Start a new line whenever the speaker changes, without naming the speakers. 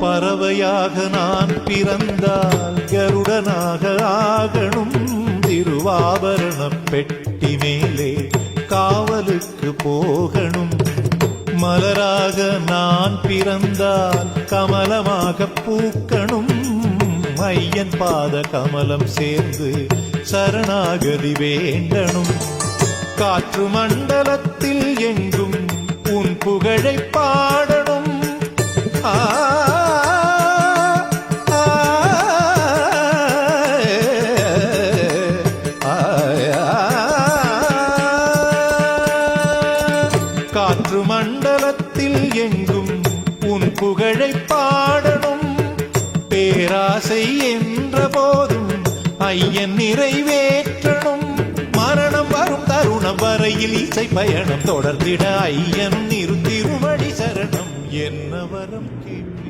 பறவையாக நான் பிறந்தால் கருடனாக ஆகணும். திருவாபரண பெட்டி மேலே காவலுக்கு போகணும். மலராக நான் பிறந்தால் கமலமாக பூக்கணும். ஐயன் பாத கமலம் சேர்ந்து சரணாகதி வேண்டணும். காற்று மண்டலத்தில் எங்கும் காற்று மண்டலத்தில் எங்கும் உன் புகழை பாடணும். பேராசை என்ற போதும் ஐயன் நிறைவேற்றணும். மரணம் வரும் தருணம் வரையில் இசை பயணம் தொடர்ந்திட ஐயன் இரு நிறுத்திருமடி சரணம். என்ன வரம் கேட்டு